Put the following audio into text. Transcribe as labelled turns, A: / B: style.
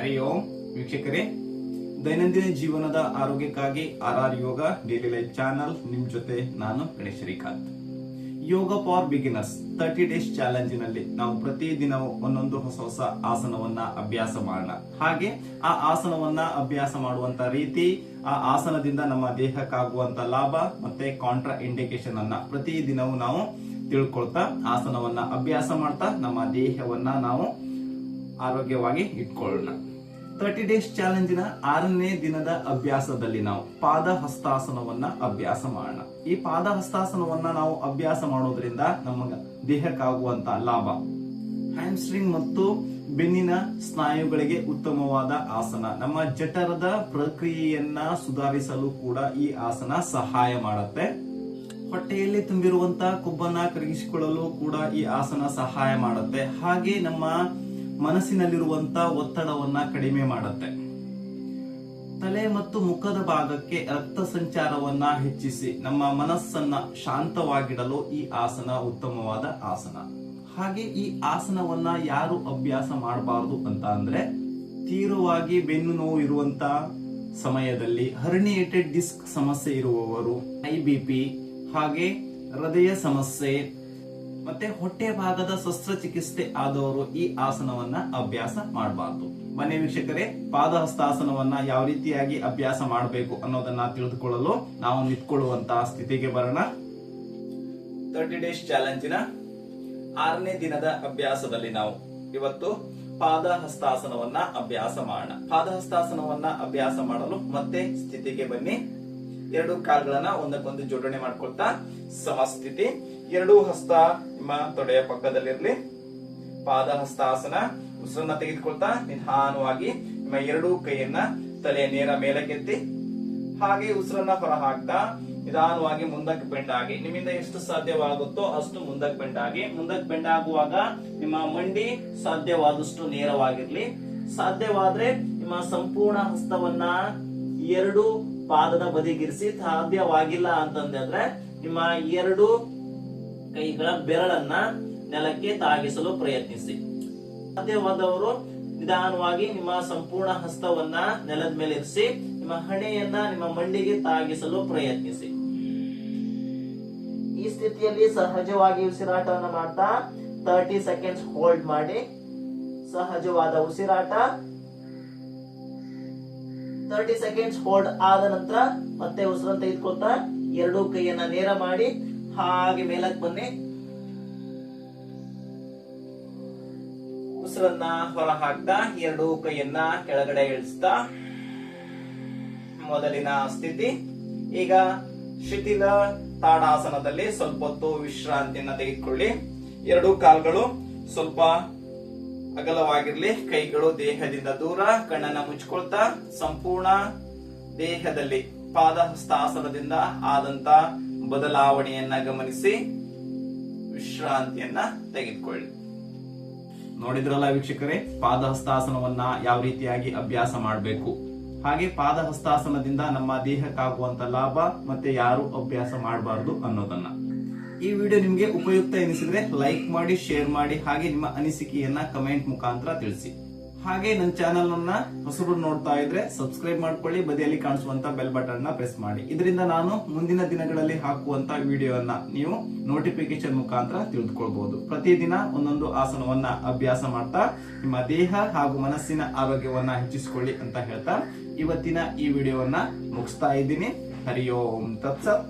A: ಹರಿ ಓಂ ವೀಕ್ಷಕರೇ, ದೈನಂದಿನ ಜೀವನದ ಆರೋಗ್ಯಕ್ಕಾಗಿ R R Yoga daily life channel ನಿಮ್ ಜೊತೆ ನಾನು Ganesh Srikanth. Yoga for beginners thirty days ಚಾಲೆಂಜಿನಲ್ಲಿ ನಾವು ಪ್ರತಿ ದಿನವೂ ಒಂದೊಂದು ಹೊಸ ಹೊಸ ಆಸನವನ್ನ ಅಭ್ಯಾಸ ಮಾಡೋಣ. ಹಾಗೆ ಆ ಆಸನವನ್ನ ಅಭ್ಯಾಸ ಮಾಡುವಂತ ರೀತಿ, ಆ ಆಸನದಿಂದ ನಮ್ಮ ದೇಹಕ್ಕಾಗುವಂತ ಲಾಭ ಮತ್ತೆ ಕಾಂಟ್ರಾ ಇಂಡಿಕೇಶನ್ ಅನ್ನ ಪ್ರತಿ ದಿನವೂ ನಾವು ತಿಳ್ಕೊಳ್ತಾ ಆಸನವನ್ನ ಅಭ್ಯಾಸ ಮಾಡ್ತಾ ನಮ್ಮ ದೇಹವನ್ನ ನಾವು ಆರೋಗ್ಯವಾಗಿ ಇಟ್ಕೊಳ್ಳೋಣ. ತರ್ಟಿ ಡೇಸ್ ಚಾಲೆಂಜಿನ ಆರನೇ ದಿನದ ಅಭ್ಯಾಸದಲ್ಲಿ ನಾವು ಪಾದ ಹಸ್ತಾಸನವನ್ನ ಅಭ್ಯಾಸ ಮಾಡೋಣ. ಈ ಪಾದ ಹಸ್ತಾಸನವನ್ನ ನಾವು ಅಭ್ಯಾಸ ಮಾಡೋದ್ರಿಂದ ನಮಗ ದೇಹಕ್ಕಾಗುವಂತ ಲಾಭ. ಹ್ಯಾಮ್ಸ್ಟ್ರಿಂಗ್ ಮತ್ತು ಬೆನ್ನಿನ ಸ್ನಾಯುಗಳಿಗೆ ಉತ್ತಮವಾದ ಆಸನ. ನಮ್ಮ ಜಠರದ ಪ್ರಕ್ರಿಯೆಯನ್ನ ಸುಧಾರಿಸಲು ಕೂಡ ಈ ಆಸನ ಸಹಾಯ ಮಾಡುತ್ತೆ. ಹೊಟ್ಟೆಯಲ್ಲಿ ತುಂಬಿರುವಂತಹ ಕೊಬ್ಬನ್ನ ಕರಗಿಸಿಕೊಳ್ಳಲು ಕೂಡ ಈ ಆಸನ ಸಹಾಯ ಮಾಡುತ್ತೆ. ಹಾಗೆ ನಮ್ಮ ಮನಸ್ಸಿನಲ್ಲಿರುವಂತ ಒತ್ತಡವನ್ನ ಕಡಿಮೆ ಮಾಡುತ್ತೆ. ತಲೆ ಮತ್ತು ಮುಖದ ಭಾಗಕ್ಕೆ ರಕ್ತ ಸಂಚಾರವನ್ನ ಹೆಚ್ಚಿಸಿ ನಮ್ಮ ಮನಸ್ಸನ್ನ ಶಾಂತವಾಗಿಡಲು ಈ ಆಸನ ಉತ್ತಮವಾದ ಆಸನ. ಹಾಗೆ ಈ ಆಸನವನ್ನ ಯಾರು ಅಭ್ಯಾಸ ಮಾಡಬಾರದು ಅಂತ ಅಂದ್ರೆ ತೀವ್ರವಾಗಿ ಬೆನ್ನು ನೋವು ಇರುವಂತ ಸಮಯದಲ್ಲಿ ಹರ್ನಿಯೇಟೆಡ್ ಡಿಸ್ಕ್ ಸಮಸ್ಯೆ ಇರುವವರು, ಐ ಬಿ ಪಿ, ಹಾಗೆ ಹೃದಯ ಸಮಸ್ಯೆ ಮತ್ತೆ ಹೊಟ್ಟೆ ಭಾಗದ ಶಸ್ತ್ರಚಿಕಿತ್ಸೆ ಆದವರು ಈ ಆಸನವನ್ನ ಅಭ್ಯಾಸ ಮಾಡಬಾರ್ದು. ಮನೆ ವೀಕ್ಷಕರೇ ಪಾದ ಹಸ್ತಾಸನವನ್ನ ಯಾವ ರೀತಿಯಾಗಿ ಅಭ್ಯಾಸ ಮಾಡಬೇಕು ಅನ್ನೋದನ್ನ ತಿಳಿದುಕೊಳ್ಳಲು ನಾವು ನಿಂತ್ಕೊಳ್ಳುವಂತಹ ಸ್ಥಿತಿಗೆ ಬರೋಣ. ತರ್ಟಿ ಡೇಸ್ ಚಾಲೆಂಜಿನ ಆರನೇ ದಿನದ ಅಭ್ಯಾಸದಲ್ಲಿ ನಾವು ಇವತ್ತು ಪಾದ ಹಸ್ತಾಸನವನ್ನ ಅಭ್ಯಾಸ ಮಾಡೋಣ. ಪಾದ ಹಸ್ತಾಸನವನ್ನ ಅಭ್ಯಾಸ ಮಾಡಲು ಮತ್ತೆ ಸ್ಥಿತಿಗೆ ಬನ್ನಿ. ಎರಡು ಕಾಲ್ಗಳನ್ನ ಒಂದಕ್ಕೊಂದು ಜೋಡಣೆ ಮಾಡ್ಕೊಳ್ತಾ, ಸಮಸ್ಥಿತಿ ಎರಡು ಹಸ್ತ ನಿಮ್ಮ ತೊಡೆಯ ಪಕ್ಕದಲ್ಲಿರ್ಲಿ. ಪಾದ ಹಸ್ತಾಸನ ಉಸಿರನ್ನ ತೆಗೆದುಕೊಳ್ತಾ ನಿಧಾನವಾಗಿ ನಿಮ್ಮ ಎರಡೂ ಕೈಯನ್ನ ತಲೆಯ ನೇರ ಮೇಲಕ್ಕೆತ್ತಿ, ಹಾಗೆ ಉಸಿರನ್ನ ಹೊರ ಹಾಕ್ತಾ ನಿಧಾನವಾಗಿ ಮುಂದಕ್ಕೆ ಬೆಂಡಾಗಿ. ನಿಮ್ಮಿಂದ ಎಷ್ಟು ಸಾಧ್ಯವಾಗುತ್ತೋ ಅಷ್ಟು ಮುಂದಕ್ಕೆ ಬೆಂಡಾಗಿ. ಮುಂದಕ್ಕೆ ಬೆಂಡಾಗುವಾಗ ನಿಮ್ಮ ಮಂಡಿ ಸಾಧ್ಯವಾದಷ್ಟು ನೇರವಾಗಿರ್ಲಿ. ಸಾಧ್ಯವಾದ್ರೆ ನಿಮ್ಮ ಸಂಪೂರ್ಣ ಹಸ್ತವನ್ನ ಎರಡು ಪಾದದ ಬದಿಗಿರಿಸಿ, ಸಾಧ್ಯವಾಗಿಲ್ಲ ಅಂತಂದ್ರೆ, ನಿಮ್ಮ ಎರಡು ಕೈಗಳ ಬೆರಳನ್ನ ನೆಲಕ್ಕೆ ತಾಗಿಸಲು ಪ್ರಯತ್ನಿಸಿ. ಸಾಧ್ಯವಾದವರು ನಿಧಾನವಾಗಿ ನಿಮ್ಮ ಸಂಪೂರ್ಣ ಹಸ್ತವನ್ನ ನೆಲದ ಮೇಲೆ ಇರಿಸಿ, ನಿಮ್ಮ ಹಣೆಯನ್ನ ನಿಮ್ಮ ಮಂಡಿಗೆ ತಾಗಿಸಲು ಪ್ರಯತ್ನಿಸಿ. ಈ ಸ್ಥಿತಿಯಲ್ಲಿ ಸಹಜವಾಗಿ ಉಸಿರಾಟವನ್ನು ಮಾಡ್ತಾ ತರ್ಟಿ ಸೆಕೆಂಡ್ಸ್ ಹೋಲ್ಡ್ ಮಾಡಿ. ಸಹಜವಾದ ಉಸಿರಾಟ. ತರ್ಟಿ ಸೆಕೆಂಡ್ಸ್ ಹೋಲ್ಡ್ ಆದ ನಂತರ ಮತ್ತೆ ಉಸಿರನ್ನು ತೆಗೆದುಕೊಳ್ತಾ ಎರಡೂ ಕೈಯನ್ನ ನೇರ ಮಾಡಿ. ಹಾಗೆ ಮೇಲಕ್ಕೆ ಬನ್ನಿ. ಉಸಿರನ್ನ ಹೊರ ಹಾಕ್ತಾ, ಎರಡು ಕೈಯನ್ನ ಕೆಳಗಡೆ ಇಳಿಸ್ತಾ. ಮೊದಲಿನ ಸ್ಥಿತಿ, ಈಗ ಶಿಥಿಲ ತಾಡಾಸನದಲ್ಲಿ ಸ್ವಲ್ಪ ಹೊತ್ತು ವಿಶ್ರಾಂತಿಯನ್ನ ತೆಗೆದುಕೊಳ್ಳಿ. ಎರಡು ಕಾಲ್ಗಳು ಸ್ವಲ್ಪ ಅಗಲವಾಗಿರ್ಲಿ, ಕೈಗಳು ದೇಹದಿಂದ ದೂರ, ಕಣ್ಣನ್ನ ಮುಚ್ಕೊಳ್ತಾ, ಸಂಪೂರ್ಣ ದೇಹದಲ್ಲಿ ಪಾದ ಹಸ್ತಾಸನದಿಂದ ಆದಂತ ಬದಲಾವಣೆಯನ್ನ ಗಮನಿಸಿ ವಿಶ್ರಾಂತಿಯನ್ನ ತೆಗೆದುಕೊಳ್ಳಿ. ನೋಡಿದ್ರಲ್ಲ ವೀಕ್ಷಕರೇ, ಪಾದಹಸ್ತಾಸನವನ್ನ ಯಾವ ರೀತಿಯಾಗಿ ಅಭ್ಯಾಸ ಮಾಡಬೇಕು? ಹಾಗೆ ಪಾದಹಸ್ತಾಸನದಿಂದ ನಮ್ಮ ದೇಹಕ್ಕಾಗುವಂತ ಲಾಭ ಮತ್ತೆ ಯಾರು ಅಭ್ಯಾಸ ಮಾಡಬಾರದು ಅನ್ನೋದನ್ನ. ಈ ವಿಡಿಯೋ ನಿಮಗೆ ಉಪಯುಕ್ತ ಎನಿಸಿದ್ರೆ ಲೈಕ್ ಮಾಡಿ, ಶೇರ್ ಮಾಡಿ, ಹಾಗೆ ನಿಮ್ಮ ಅನಿಸಿಕೆಯನ್ನ ಕಮೆಂಟ್ ಮುಖಾಂತರ ತಿಳಿಸಿ. ಹಾಗೆ ನನ್ನ ಚಾನೆಲ್ ಅನ್ನ ಹೊಸಬರು ನೋಡ್ತಾ ಇದ್ರೆ ಸಬ್ಸ್ಕ್ರೈಬ್ ಮಾಡ್ಕೊಳ್ಳಿ, ಬದಿಯಲ್ಲಿ ಕಾಣಿಸುವಂತ ಬೆಲ್ ಬಟನ್ನ ಪ್ರೆಸ್ ಮಾಡಿ. ಇದರಿಂದ ನಾನು ಮುಂದಿನ ದಿನಗಳಲ್ಲಿ ಹಾಕುವಂತ ವಿಡಿಯೋವನ್ನ ನೀವು ನೋಟಿಫಿಕೇಶನ್ ಮುಖಾಂತರ ತಿಳಿದುಕೊಳ್ಬಹುದು. ಪ್ರತಿದಿನ ಒಂದೊಂದು ಆಸನವನ್ನ ಅಭ್ಯಾಸ ಮಾಡ್ತಾ ನಿಮ್ಮ ದೇಹ ಹಾಗೂ ಮನಸ್ಸಿನ ಆರೋಗ್ಯವನ್ನ ಹೆಚ್ಚಿಸಿಕೊಳ್ಳಿ ಅಂತ ಹೇಳ್ತಾ ಇವತ್ತಿನ ಈ ವಿಡಿಯೋವನ್ನ ಮುಗಿಸ್ತಾ ಇದ್ದೀನಿ. ಹರಿ ತತ್ಸತ್.